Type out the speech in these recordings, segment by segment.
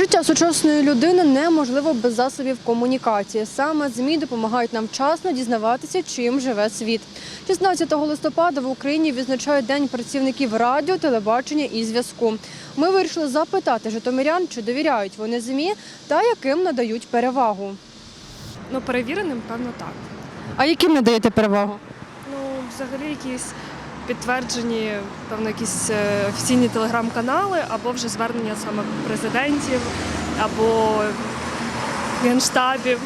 Життя сучасної людини неможливо без засобів комунікації. Саме ЗМІ допомагають нам вчасно дізнаватися, чим живе світ. 16 листопада в Україні відзначають День працівників радіо, телебачення і зв'язку. Ми вирішили запитати житомирян, чи довіряють вони ЗМІ та яким надають перевагу. Ну, перевіреним, певно, так. А яким надаєте перевагу? Ну, взагалі, якісь підтверджені, певно, якісь е, офіційні телеграм-канали, або вже звернення саме президентів, або генштабів.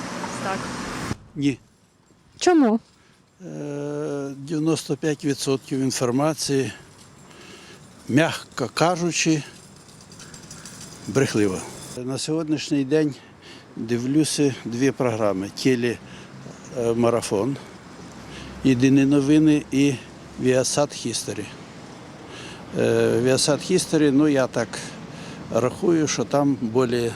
Так. Ні. Чому? Е, 95% інформації, м'яко кажучи, брехлива. На сьогоднішній день дивлюся дві програми: телемарафон, Єдині новини і History. Е, Viasat History, ну я так рахую, що там більш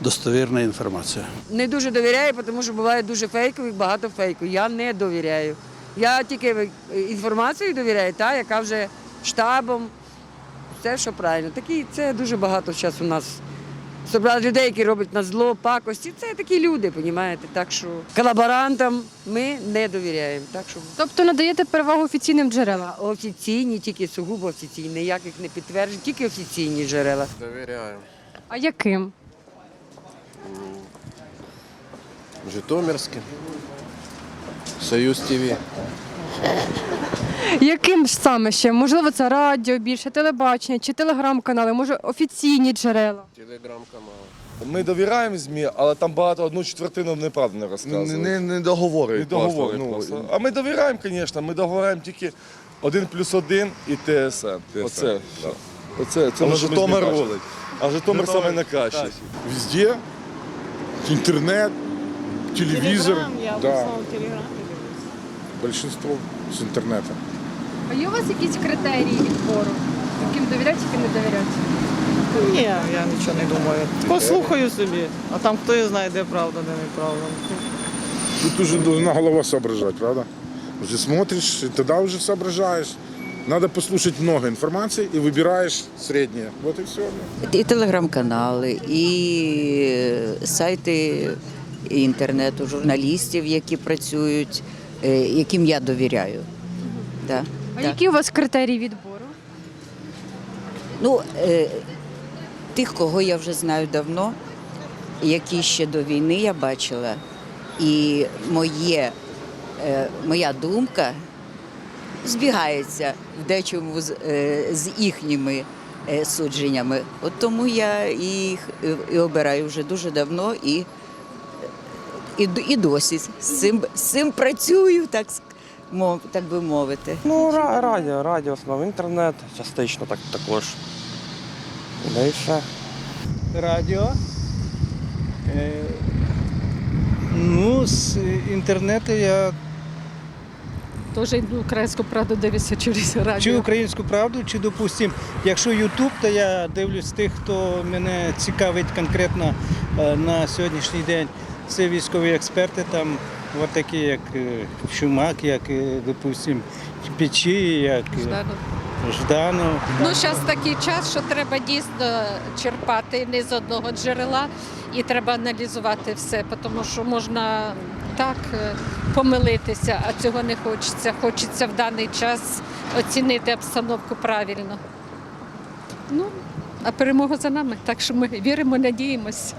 достовірна інформація. Не дуже довіряю, тому що буває дуже фейкових, багато фейку. Я не довіряю. Я тільки інформацію довіряю, та, яка вже штабом, все, що правильно. Такі, це дуже багато зараз у нас. Собрали людей, які роблять на зло, пакості. Це такі люди, розумієте? Так що колаборантам ми не довіряємо. Так що Тобто надаєте перевагу офіційним джерелам? офіційні, тільки сугубо офіційні, ніяких не підтверджень, тільки офіційні джерела. Довіряю. А яким? Житомирське. Союз ТВ. Яким ж саме ще? Можливо, це радіо більше, телебачення чи телеграм-канали, може офіційні джерела. Телеграм-канал. Ми довіряємо ЗМІ, але там багато одну четвертину неправди не розказують. Не, не, не договори. Не договорюють просто. А ми довіряємо, звісно, ми договорюємо тільки один плюс один і ТСН. Оце. да. Оце, це ж Житомир рулить. А Житомир саме найкращий. Везде интернет, телевизор. да. Большинство с интернета. А є у вас якісь критерії відбору? Яким довіряти, яким не довіряти? Ні, я нічого не думаю. Послухаю собі, а там хто і знає, де правда, де неправда. Тут уже должна голова соображать, правда? Уже смотришь, и тогда уже соображаешь. Надо послушать много информации и выбираешь среднее. Вот и все. І телеграм-канали, і сайти інтернету, журналістів, які працюють, яким я довіряю. Да. А да. які у вас критерії відбору? Ну, е, тих, кого я вже знаю давно, які ще до війни я бачила, і моє, е, моя думка збігається в дечому з, е, з їхніми е, судженнями. От тому я їх і, і обираю вже дуже давно і, і, і досі з цим, з цим працюю, так, мов, так би мовити. Ну, радіо, радіо основа, інтернет частично так також. Да і все. Радіо. Е, ну, з інтернету я Теж йду українську правду дивлюся через радіо. чи українську правду, чи допустим, якщо Ютуб, то я дивлюсь тих, хто мене цікавить конкретно е, на сьогоднішній день. Це військові експерти, там от такі, як е, Чумак, як, е, допустим, Печі, як е. Жданов. Ну, зараз такий час, що треба дійсно черпати не з одного джерела і треба аналізувати все, тому що можна так е, помилитися, а цього не хочеться. Хочеться в даний час оцінити обстановку правильно. Ну, а перемога за нами, так що ми віримо, надіємось.